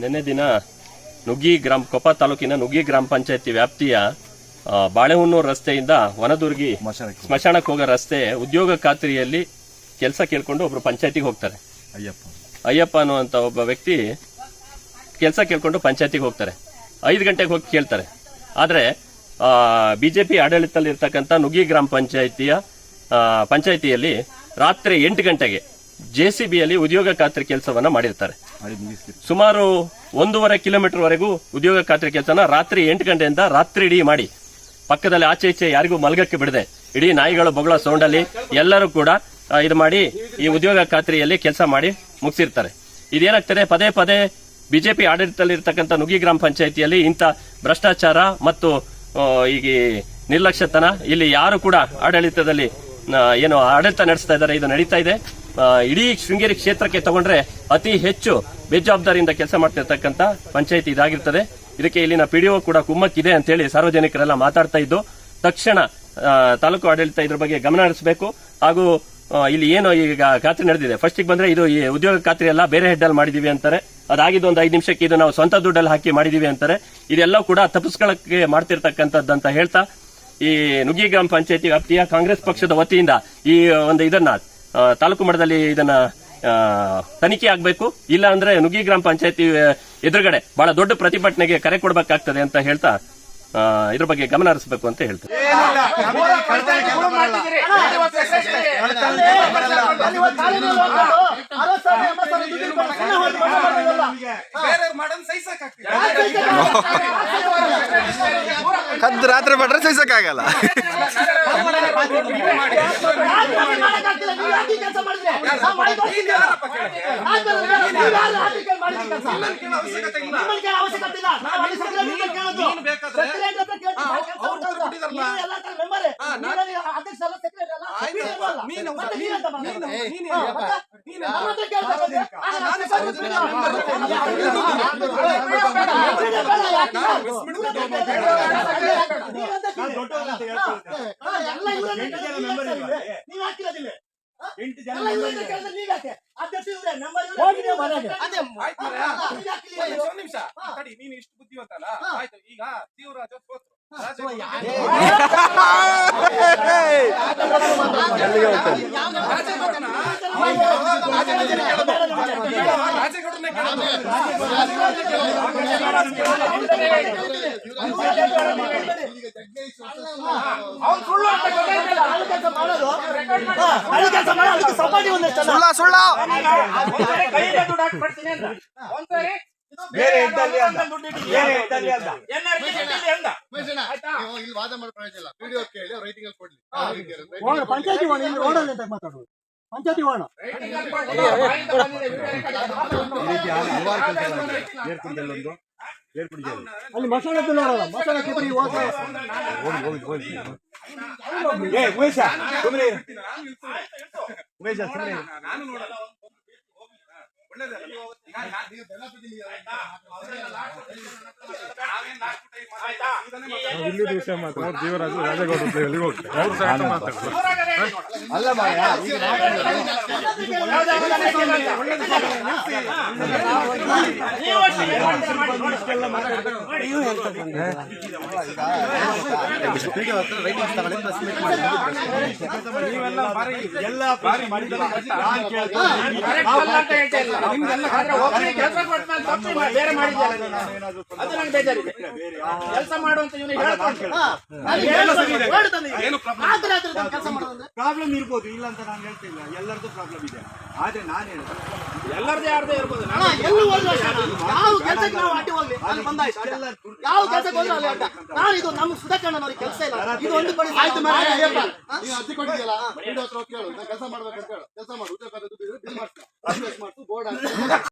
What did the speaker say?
ನಿನ್ನೆ ದಿನ ನುಗ್ಗಿ ಗ್ರಾಮ ಕೊಪ್ಪ ತಾಲೂಕಿನ ನುಗ್ಗಿ ಗ್ರಾಮ ಪಂಚಾಯತಿ ವ್ಯಾಪ್ತಿಯ ಬಾಳೆಹೊನ್ನೂರು ರಸ್ತೆಯಿಂದ ವನದುರ್ಗಿ ಸ್ಮಶಾನಕ್ಕೆ ಹೋಗೋ. ರಸ್ತೆ ಉದ್ಯೋಗ ಖಾತ್ರಿಯಲ್ಲಿ ಕೆಲಸ ಕೇಳ್ಕೊಂಡು ಒಬ್ರು ಪಂಚಾಯತಿಗೆ ಹೋಗ್ತಾರೆ. ಅಯ್ಯಪ್ಪ. ಅಯ್ಯಪ್ಪ ಅನ್ನುವಂಥ ಒಬ್ಬ ವ್ಯಕ್ತಿ ಕೆಲಸ ಕೇಳ್ಕೊಂಡು ಪಂಚಾಯತಿಗೆ ಹೋಗ್ತಾರೆ. ಐದು ಗಂಟೆಗೆ ಹೋಗಿ ಕೇಳ್ತಾರೆ. ಆದರೆ ಬಿಜೆಪಿ ಆಡಳಿತದಲ್ಲಿ ಇರತಕ್ಕಂತ ನುಗ್ಗಿ ಗ್ರಾಮ ಪಂಚಾಯತಿಯ ಪಂಚಾಯತಿಯಲ್ಲಿ ರಾತ್ರಿ ಎಂಟು ಗಂಟೆಗೆ ಜೆ ಸಿ ಬಿಯಲ್ಲಿ ಉದ್ಯೋಗ ಖಾತ್ರಿ ಕೆಲಸವನ್ನ ಮಾಡಿರ್ತಾರೆ. ಸುಮಾರು ಒಂದೂವರೆ ಕಿಲೋಮೀಟರ್ ವರೆಗೂ ಉದ್ಯೋಗ ಖಾತ್ರಿ ಕೆಲಸನ ರಾತ್ರಿ ಎಂಟು ಗಂಟೆಯಿಂದ ರಾತ್ರಿ ಇಡೀ ಮಾಡಿ. ಪಕ್ಕದಲ್ಲಿ ಆಚೆ ಈಚೆ ಯಾರಿಗೂ ಮಲಗಕ್ಕೆ ಬಿಡದೆ ಇಡೀ ನಾಯಿಗಳು ಬೊಗಳ ಸೌಂಡಲ್ಲಿ ಎಲ್ಲರೂ ಕೂಡ ಇದು ಮಾಡಿ ಈ ಉದ್ಯೋಗ ಖಾತ್ರಿಯಲ್ಲಿ ಕೆಲಸ ಮಾಡಿ ಮುಗಿಸಿರ್ತಾರೆ. ಇದೇನಾಗ್ತದೆ ಪದೇ ಪದೇ ಬಿಜೆಪಿ ಆಡಳಿತದಲ್ಲಿ ಇರ್ತಕ್ಕಂಥ ನುಗ್ಗಿ ಗ್ರಾಮ ಪಂಚಾಯತಿಯಲ್ಲಿ ಇಂಥ ಭ್ರಷ್ಟಾಚಾರ ಮತ್ತು ಈಗ ಈ ನಿರ್ಲಕ್ಷ್ಯತನ ಇಲ್ಲಿ ಯಾರು ಕೂಡ ಆಡಳಿತದಲ್ಲಿ ಏನು ಆಡಳಿತ ನಡೆಸ್ತಾ ಇದ್ದಾರೆ ಇದು ನಡೀತಾ ಇದೆ. ಇಡೀ ಶೃಂಗೇರಿ ಕ್ಷೇತ್ರಕ್ಕೆ ತಗೊಂಡ್ರೆ ಅತಿ ಹೆಚ್ಚು ಬೇಜವಾಬ್ದಾರಿಯಿಂದ ಕೆಲಸ ಮಾಡ್ತಿರ್ತಕ್ಕಂಥ ಪಂಚಾಯತಿ ಇದಾಗಿರ್ತದೆ. ಇದಕ್ಕೆ ಇಲ್ಲಿನ ಪಿಡಿಒ ಕೂಡ ಕುಮ್ಮಕ್ಕಿದೆ ಅಂತ ಹೇಳಿ ಸಾರ್ವಜನಿಕರೆಲ್ಲ ಮಾತಾಡ್ತಾ ಇದ್ದು, ತಕ್ಷಣ ತಾಲೂಕು ಆಡಳಿತ ಇದ್ರ ಬಗ್ಗೆ ಗಮನ ಹರಿಸಬೇಕು. ಹಾಗೂ ಇಲ್ಲಿ ಏನು ಈಗ ಖಾತ್ರಿ ನಡೆದಿದೆ? ಫಸ್ಟಿಗೆ ಬಂದ್ರೆ ಇದು ಈ ಉದ್ಯೋಗ ಖಾತ್ರಿ ಎಲ್ಲ ಬೇರೆ ಹೆಡ್ ಅಲ್ಲಿ ಮಾಡಿದೀವಿ ಅಂತಾರೆ. ಅದಾಗಿದ್ದು ಒಂದು ಐದು ನಿಮಿಷಕ್ಕೆ ಇದು ನಾವು ಸ್ವಂತ ದುಡ್ಡಲ್ಲಿ ಹಾಕಿ ಮಾಡಿದೀವಿ ಅಂತಾರೆ. ಇದೆಲ್ಲ ಕೂಡ ತಪ್ಪಿಸ್ಕೊಳ್ಳಕ್ಕೆ ಮಾಡ್ತಿರ್ತಕ್ಕಂಥದ್ದು ಅಂತ ಹೇಳ್ತಾ, ಈ ನುಗ್ಗಿ ಗ್ರಾಮ ಪಂಚಾಯತಿ ವ್ಯಾಪ್ತಿಯ ಕಾಂಗ್ರೆಸ್ ಪಕ್ಷದ ವತಿಯಿಂದ ಈ ಒಂದು ಇದನ್ನ ತಾಲೂಕು ಮಟ್ಟದಲ್ಲಿ ಇದನ್ನ ತನಿಖೆ ಆಗಬೇಕು. ಇಲ್ಲ ಅಂದ್ರೆ ನುಗ್ಗಿ ಗ್ರಾಮ ಪಂಚಾಯತಿ ಎದುರುಗಡೆ ಬಹಳ ದೊಡ್ಡ ಪ್ರತಿಭಟನೆಗೆ ಕರೆ ಕೊಡಬೇಕಾಗ್ತದೆ ಅಂತ ಹೇಳ್ತಾ ಇದ್ರ ಬಗ್ಗೆ ಗಮನ ಹರಿಸಬೇಕು ಅಂತ ಹೇಳ್ತಾರೆ ಕದ್ದು ರಾತ್ರಿ ಬಿಟ್ರೆ ಸಹಿಸಕ್ಕಾಗಲ್ಲ. ಹಾಕಿರೋದಿಲ್ಲ ಎಂಟು ಜನ? ನಿಮಿಷ ತಡಿ ನೀನು ಇಷ್ಟು ಬುದ್ಧಿವಂತಲ್ಲ ಆಯ್ತು ಈಗ ದೇವರಾಜ ಸೋತ್ರು ರಾಜ ಸುಳ್ಳು. ಸುಳ್ಳ ಕೈಯಿಂದ ದುಡ್ಡು ಹಾಕ್ಬಿಡ್ತೀನಿ ಒಂದ್ಸರಿ ಬೇರೆ ಇಲ್ಲಿ ವಾದ ಮಾಡೋ ಪ್ರಯೋಜನ ಇಲ್ಲ ವಿಡಿಯೋ ಕೇಳಿ ರೈಟಿಂಗ್ ಅಲ್ಲಿ ಕೊಡ್ಲಿ ಓಣ, ಪಂಚಾಯತಿ ಓಣ, ಇಲ್ಲಿ ರೋಡಲ್ಲಿ ಅಂತ ಮಾತಾಡೋದು ಪಂಚಾಯತಿ ಓಣ ಈ ರೀತಿ ಹಲ- ಹಲವಾರು ಕೆಲಸಗಳಿದೆ ಏರ್ ಕುಡಿದಲ್ಲೊಂದು ಏರ್ ಕುಡಿದಲ್ಲ ಅಲ್ಲಿ ಮಸಾಲೆ ನೋಡಲ್ಲ ಮಸಾಲೆ ಕಿಬರಿ ಹೋಗಿ ಹೋಗಿ ಹೋಗಿ ಹೋಗಿ ಏ ಉಮೇಶ ಸುಮ್ಮನೆ ಉಮೇಶ ಸುಮ್ಮನೆ ನಾನು ನೋಡಲ್ಲ. ಒಳ್ಳೇದಲ್ಲ. ಇಲ್ಲಿ ದಿವಸ ಮಾತ್ರ ಜೀವರಾಜು ರಾಜೇಗೌಡ ಅಂತ ಹೇಳಿ ಹೋಗ್ತಾರೆ ಅವ್ರು ಸಹ ಮಾತಾಡ್ತಾರೆ ಅಲ್ಲ. ನೀವೆಲ್ಲ ಬಾರಿ ಎಲ್ಲ ಬಾರಿ ನಾನು ಕೇಳ್ತೀನಿ. ನಿಮ್ಗೆಲ್ಲ ಕೆಲಸ ಕೊಟ್ಟ ತಪ್ಪು ಬೇರೆ ಮಾಡಿದ್ಯಲ್ಲ ನೀನು. ಅದು ನಂಗೆ ಬೇಜಾರಿದೆ. ಕೆಲಸ ಮಾಡುವಂತ ಹೇಳ್ಕೊಂಡು? ಕೆಲಸ ಮಾಡೋದು ಪ್ರಾಬ್ಲಮ್ ಇರ್ಬೋದು ಇಲ್ಲ ಅಂತ ನಾನು ಹೇಳ್ತಿಲ್ಲ ಎಲ್ಲರದ್ದು ಪ್ರಾಬ್ಲಮ್ ಇದೆ. ಆದ್ರೆ ನಾನು ಹೇಳ್ತೇನೆ ಎಲ್ಲರದೇ ಯಾರ್ದೇ ಇರ್ಬೋದು. ಎಲ್ಲೂ. ಯಾವ ಕೆಲಸಕ್ಕೆ ನಾವು ಅಡ್ಡಿ ಹೋಗ್ಲಿ? ಅಲ್ಲಿ ಬಂದಾಯ್ತು ಯಾವ ಕೆಲ್ಸಕ್ಕೆ ಹೋದ್ರೆ ಅಲ್ಲಿ ಅಡ್ಡ. ನಾನು ಇದು ನಮ್ಮ ಸುಧಾಕಣ್ಣನವ್ರಿಗೆ ಕೆಲಸ ಇಲ್ಲ. ಇದು ಒಂದು ಕಡೆ. ಆಯ್ತು? ನೀವು ಅರ್ಜಿ ಕೊಟ್ಟಿದ್ಯಲ್ಲ? ಕೇಳು. ಕೆಲಸ ಮಾಡ್ಬೇಕಂತ ಹೇಳು ಕೆಲಸ ಮಾಡು. ಉದ್ಯೋಗ ಬಿಲ್ ಮಾಡ್ತೀನಿ ಬೋರ್ಡ್